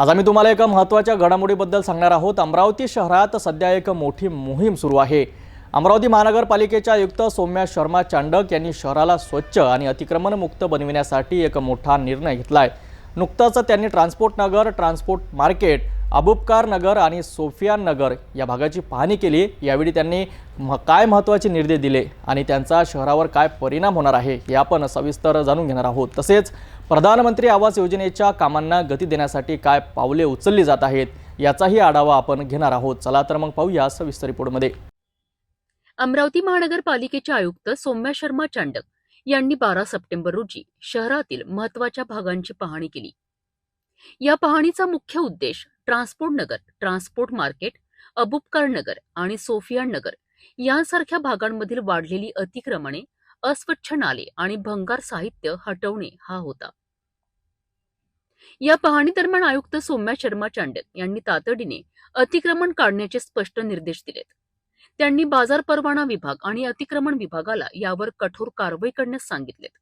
आज आम्ही तुम्हाला एका महत्त्वाच्या घडामोडीबद्दल सांगणार आहोत. अमरावती शहरात सध्या एक मोठी मोहीम सुरू आहे. अमरावती महानगरपालिकेच्या आयुक्त सौम्या शर्मा चांडक यांनी शहराला स्वच्छ आणि अतिक्रमणमुक्त बनविण्यासाठी एक मोठा निर्णय घेतला आहे नुकताच त्यांनी transport Nagar transport market Abubakar Nagar आणि सोफियान नगर या भागाची पाहणी केली. यावेळी त्यांनी म काय महत्त्वाचे निर्देश दिले आणि त्यांचा शहरावर काय परिणाम होणार आहे हे आपण सविस्तर जाणून घेणार आहोत. तसेच प्रधानमंत्री आवास योजनेच्या कामांना गती देण्यासाठी काय पावले उचलली जात आहेत याचाही आढावा आपण घेणार आहोत. चला तर मग पाहूया सविस्तर रिपोर्टमध्ये. अमरावती महानगरपालिकेचे आयुक्त सौम्या शर्मा चांडक यांनी बारा सप्टेंबर रोजी शहरातील महत्त्वाच्या भागांची पाहणी केली. या पाहणीचा मुख्य उद्देश transport Nagar transport market Abubakar Nagar आणि सोफियान नगर यांसारख्या भागांमधील वाढलेली अतिक्रमणे अस्वच्छ नाले आणि भंगार साहित्य हटवणे हा होता. या पाहणी दरम्यान आयुक्त सौम्या शर्मा चांडक यांनी तातडीने अतिक्रमण काढण्याचे स्पष्ट निर्देश दिलेत. त्यांनी बाजार परवाना विभाग आणि अतिक्रमण विभागाला यावर कठोर कारवाई करण्यास सांगितलेत.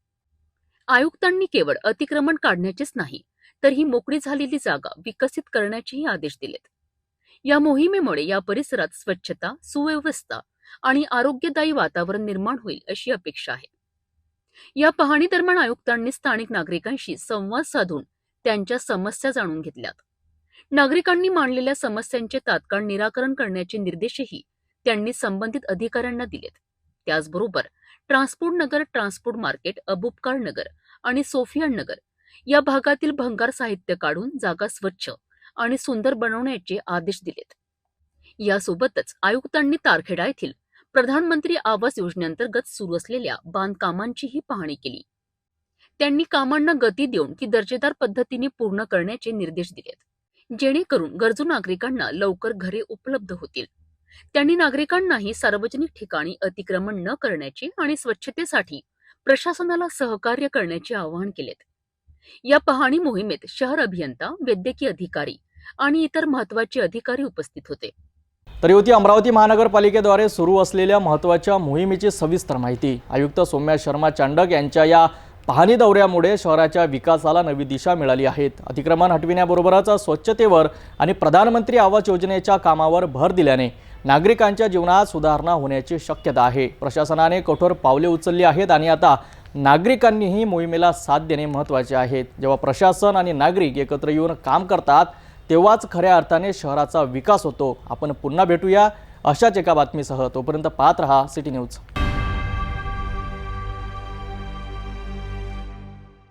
आयुक्तांनी केवळ अतिक्रमण काढण्याचेच नाही तर ही मोकळी झालेली जागा विकसित करण्याचेही आदेश दिलेत. या मोहिमेमुळे या परिसरात स्वच्छता सुव्यवस्था आणि आरोग्यदायी वातावरण निर्माण होईल अशी अपेक्षा आहे. या पाहणी दरम्यान आयुक्तांनी स्थानिक नागरिकांशी संवाद साधून त्यांच्या समस्या जाणून घेतल्यात. नागरिकांनी मांडलेल्या समस्यांचे तात्काळ निराकरण करण्याचे निर्देशही त्यांनी संबंधित अधिकाऱ्यांना दिलेत. त्याचबरोबर transport Nagar transport market Abubakar Nagar आणि सोफियान नगर या भागातील भंगार साहित्य काढून जागा स्वच्छ आणि सुंदर बनवण्याचे आदेश दिलेत. यासोबतच आयुक्तांनी तारखेडा येथील प्रधानमंत्री आवास योजनेअंतर्गत सुरू असलेल्या बांधकामांचीही पाहणी केली. त्यांनी कामांना गती देऊन ती दर्जेदार पद्धतीने पूर्ण करण्याचे निर्देश दिलेत. जेणेकरून गरजू नागरिकांना लवकर घरे उपलब्ध होतील. त्यांनी नागरिकांनाही सार्वजनिक ठिकाणी अतिक्रमण न करण्याचे आणि स्वच्छतेसाठी प्रशासनाला सहकार्य करण्याचे आवाहन केलेत. या पाहणी मोहिमेत शहर अभियंता वैद्यकीय अधिकारी आणि इतर महत्त्वाचे अधिकारी उपस्थित होते. तरी होती अमरावती महानगरपालिकेद्वारे सुरू असलेल्या महत्त्वाच्या मोहिमेची सविस्तर माहिती आयुक्त सौम्या शर्मा चांडक यांच्या या पाहणी दौऱ्यामुळे शहराच्या विकासाला नवी दिशा मिळाली आहे अतिक्रमण हटविण्याबरोबरच स्वच्छतेवर आणि प्रधानमंत्री आवास योजनेच्या कामावर भर दिल्याने नागरिकांच्या जीवनात सुधारणा होण्याची शक्यता आहे. प्रशासनाने कठोर पावले उचलली आहेत आणि आता नागरिकांनीही मोहिमेला साथ देणे महत्त्वाचे आहे जेव्हा प्रशासन आणि नागरिक एकत्र येऊन काम करतात तेव्हाच खऱ्या अर्थाने शहराचा विकास होतो. आपण पुन्हा भेटूया अशाच एका बातमीसह. तोपर्यंत पाहत रहा सिटी न्यूज.